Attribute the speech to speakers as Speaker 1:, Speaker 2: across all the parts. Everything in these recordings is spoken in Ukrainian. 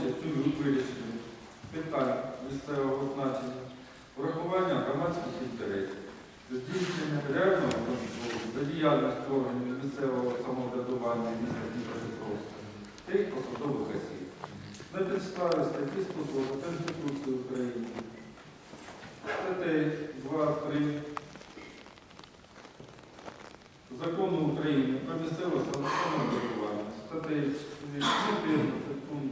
Speaker 1: участь у вирішенні питань місцевого значення, врахування громадських інтересів, здійснення реального контролю за діяльністю органів місцевого самоврядування міста Дніпропетровська та їх посадових осіб. На підставі статті 140 Конституції України, статей 2, 3 Закону України про місцеве самоврядування, статей 14 пункт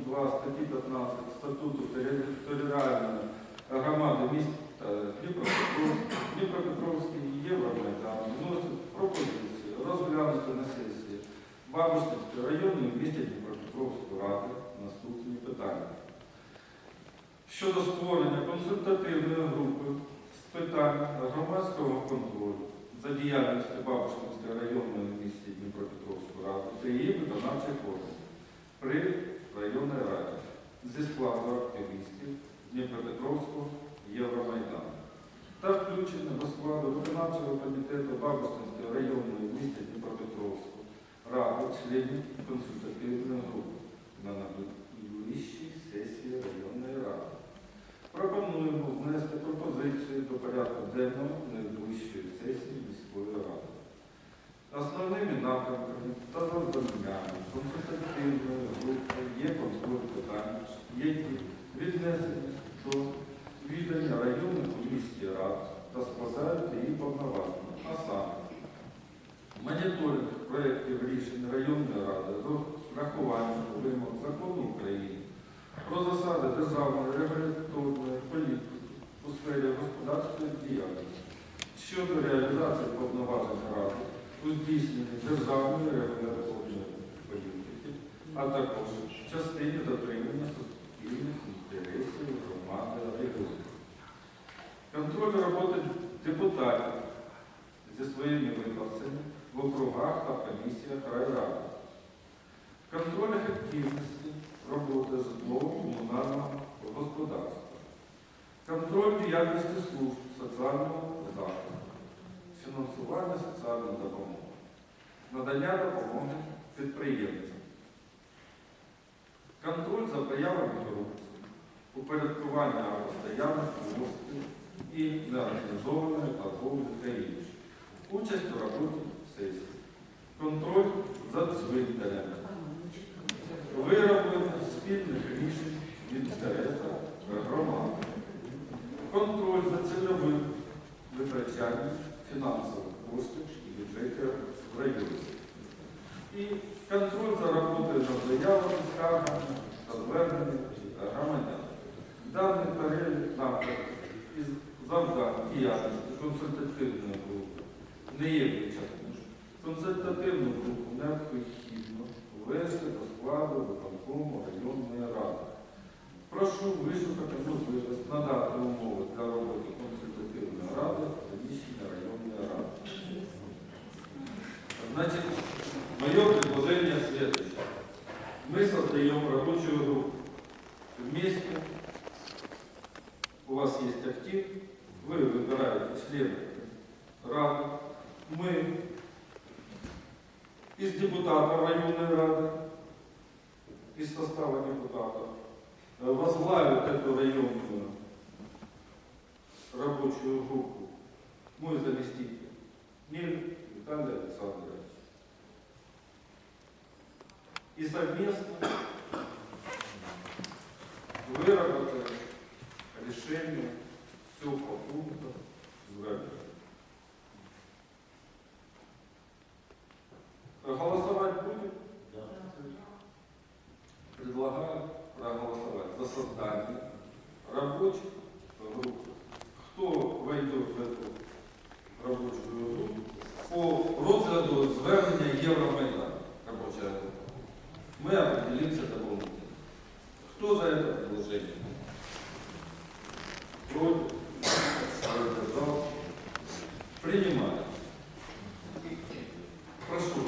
Speaker 1: 2 статті 15 Статуту територіальної громади міста Дніпропетровськ, Дніпропетровський Євромайдан вносить пропозицію розглянути на сесії Бабушківської районної в місті Дніпропетровської ради наступні питання. Щодо створення консультативної групи з питань громадського контролю за діяльністю Бабушківської районної місті Дніпропетровської ради та її виконавчих органів при районній раді зі складу активістів Дніпропетровського Євромайдану та включення до складу виконавчого комітету Бабушківської районної в місті Дніпропетровську ради членів консультативної групи на найближчій сесії районної ради. Пропонуємо внести пропозицію до порядку денного найближчої сесії міської ради. Основними напрямками та завданнями консультативної групи є контроль питань, які віднесені до відання районних комісій рад та складають її повноваження, а саме моніторинг проєктів рішень районної ради з врахуванням вимог закону України про засади державної регуляторної політики у сфері господарської діяльності щодо реалізації повноважень ради у здійсненні державної регуляторної політики, а також частині дотримання суспільних інтересів громади регіону. Контроль роботи депутатів зі своїми виборцями в округах та комісіях райради. Контроль ефективності роботи житлово-комунального господарства. Контроль діяльності служб соціального захисту. Фінансування соціальної допомоги. Надання допомоги підприємцям. Контроль за проявами корупції. Упорядкування постоянних відносин і неорганізованої торговлі та інше. Участь у роботі сесії. Контроль за цвинтарями. Вироблення спільних рішень в інтересах громади. Контроль за цільовим витрачанням фінансових коштів і бюджетів в районі. І контроль за роботою над заявами, скаргами із завдань діяльності консультативної групи не є вичерпним. Консультативну групу необхідно ввести до складу виконкому районної ради. Прошу вишукати можливість надати умови для роботи консультативної ради приміщення районної ради. Значит, мое предложение следующее. Мы создаем рабочую группу. Вместе у вас есть актив, вы выбираете членов рады, мы из депутатов районной рады, из состава депутатов, э, возглавит эту районную рабочую группу мой заместитель Ниль Виталий Александрович. И совместно выработаем решение все по пунктам звернення. Голосовать будем? Предлагаю проголосовать за создание рабочих групп. Кто войдет в эту рабочую группу по розгляду звернення Євромайдану? Принимаю. Прошу.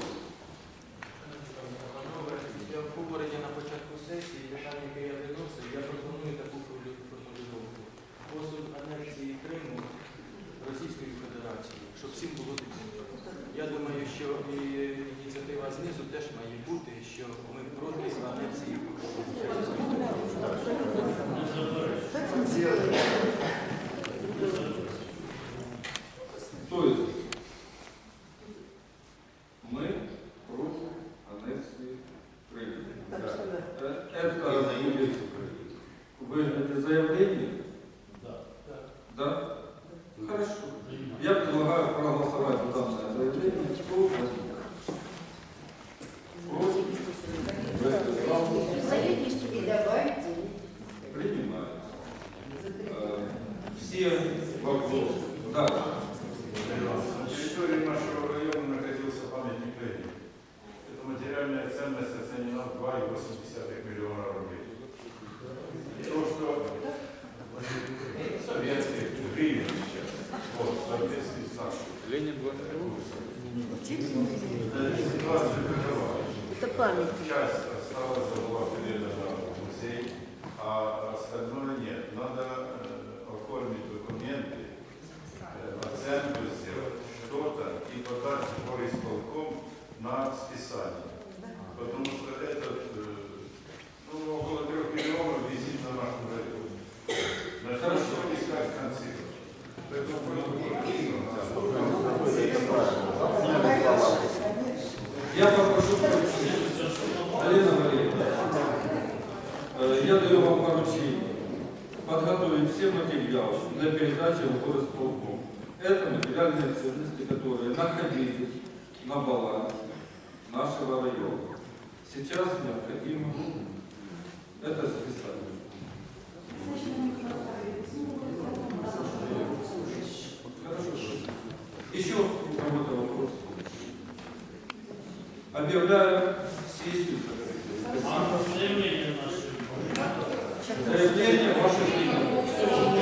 Speaker 2: Для обговорення на початку сесії питання, яке я виносив, я пропоную таку формулювання. Посуд анексії Криму Російської Федерації, щоб всім було зрозуміло. Я думаю, що і ініціатива знизу теж має бути, що ми проти анексії Російської Федерації.
Speaker 1: Да.
Speaker 3: На территории нашего района находился памятник Ленину. Эта материальная ценность оценена в 2,8 миллиона рублей. То, что советских гривен сейчас, вот, в соответствии с.
Speaker 1: Ленин
Speaker 3: Ситуация такова.
Speaker 4: Это память.
Speaker 3: Часть осталась,
Speaker 1: подготовить все материалы для передачи в горосполком. Это материальные ценности, которые находились на балансе нашего района. Сейчас необходимо это записать. Еще какой-то вопрос. Объявляю сессию. Заявление Amen.